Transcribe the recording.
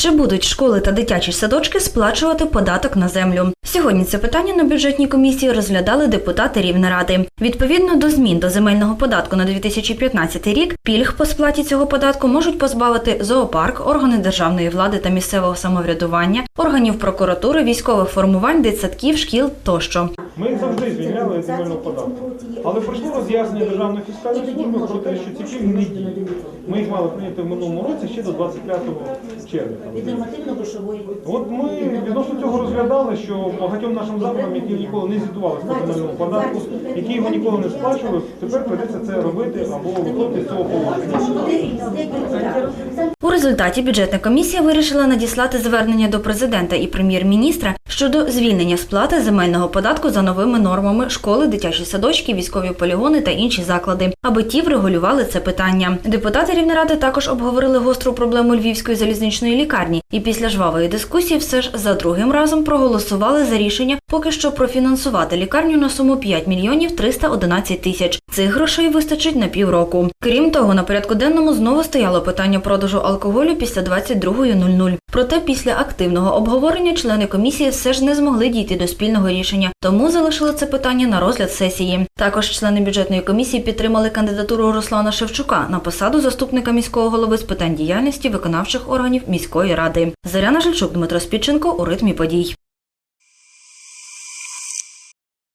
Чи будуть школи та дитячі садочки сплачувати податок на землю? Сьогодні це питання на бюджетній комісії розглядали депутати Рівнеради. Відповідно до змін до земельного податку на 2015 рік, пільг по сплаті цього податку можуть позбавити зоопарк, органи державної влади та місцевого самоврядування, органів прокуратури, військових формувань, дитсадків, шкіл тощо. Ми завжди звільняли земельного податку. Але пройшло роз'яснення Державної фіскальної служби про те, що ці пільги не діють. Ми їх мали прийняти в минулому році ще до 25 червня. від нормативно-грошової. От ми відносно цього розглядали, що багатьом нашим закладам, які ніколи не звітувалися по земельному податку, які його ніколи не сплачували, тепер прийдеться це робити або виходити з цього положення. Результаті бюджетна комісія вирішила надіслати звернення до президента і прем'єр-міністра щодо звільнення сплати земельного податку за новими нормами школи, дитячі садочки, військові полігони та інші заклади, аби ті врегулювали це питання. Депутати Рівнеради також обговорили гостру проблему львівської залізничної лікарні, і після жвавої дискусії все ж за другим разом проголосували за рішення поки що профінансувати лікарню на суму 5 мільйонів 311 тисяч. Цих грошей вистачить на півроку. Крім того, на порядку денному знову стояло питання продажу алкоголю після 22.00. Проте після активного обговорення члени комісії все ж не змогли дійти до спільного рішення, тому залишили це питання на розгляд сесії. Також члени бюджетної комісії підтримали кандидатуру Руслана Шевчука на посаду заступника міського голови з питань діяльності виконавчих органів міської ради. Заряна Жильчук, Дмитро Спідченко у ритмі подій.